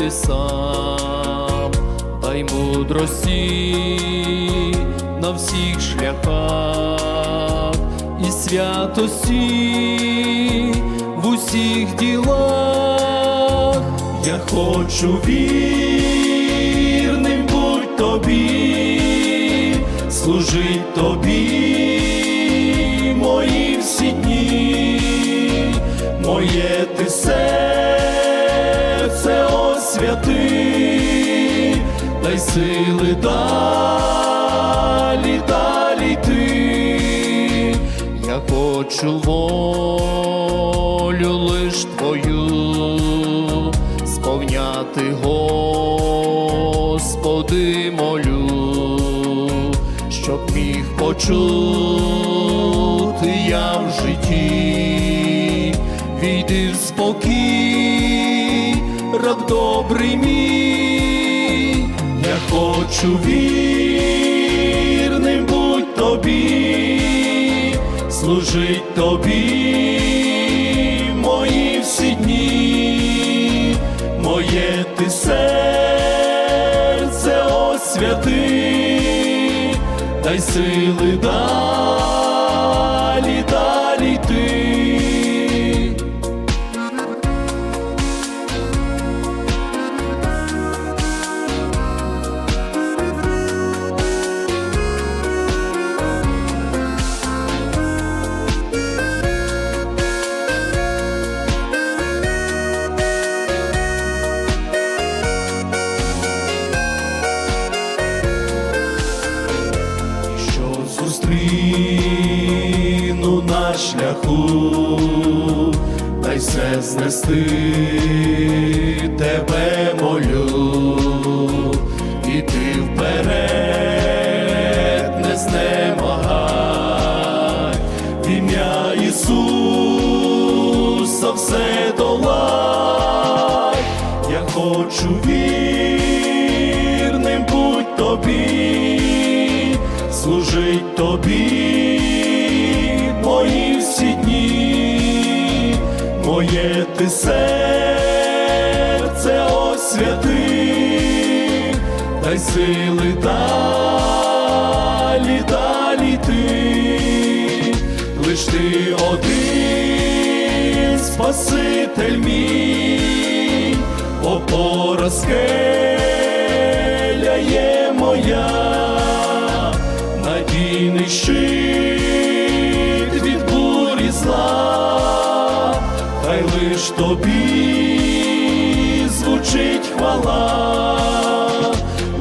небесам, дай мудрості на всіх шляхах. І святості в усіх ділах. Я хочу вірним будь тобі, служить тобі мої всі дні, моє ти серце освяти, дай сили далі, далі йти. Я хочу волю лиш твою, сповняти, Господи, молю, щоб міг почути я в житті, війди в спокій, раб добрий мій, я хочу вірним будь тобі, служить тобі мої всі дні, моє ти серце освяти, дай сили далі, далі йти. Зустріну на шляху, дай все знести. Тебе молю, і ти вперед не знемагай, в ім'я Ісуса все долай, я хочу вірним служить тобі мої всі дні, моє ти серце освяти, дай сили далі, далі йти, лиш ти один спаситель мій, опора скеля є моя, надійний щит від бурі зла, хай лиш тобі звучить хвала,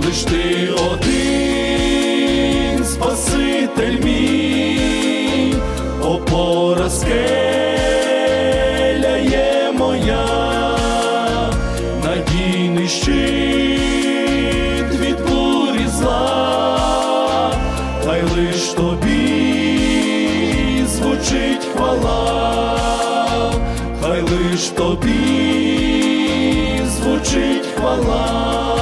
лиш ти один спаситель мій, опора скеля зла, хай лиш тобі звучить хвала, хай лиш тобі звучить хвала.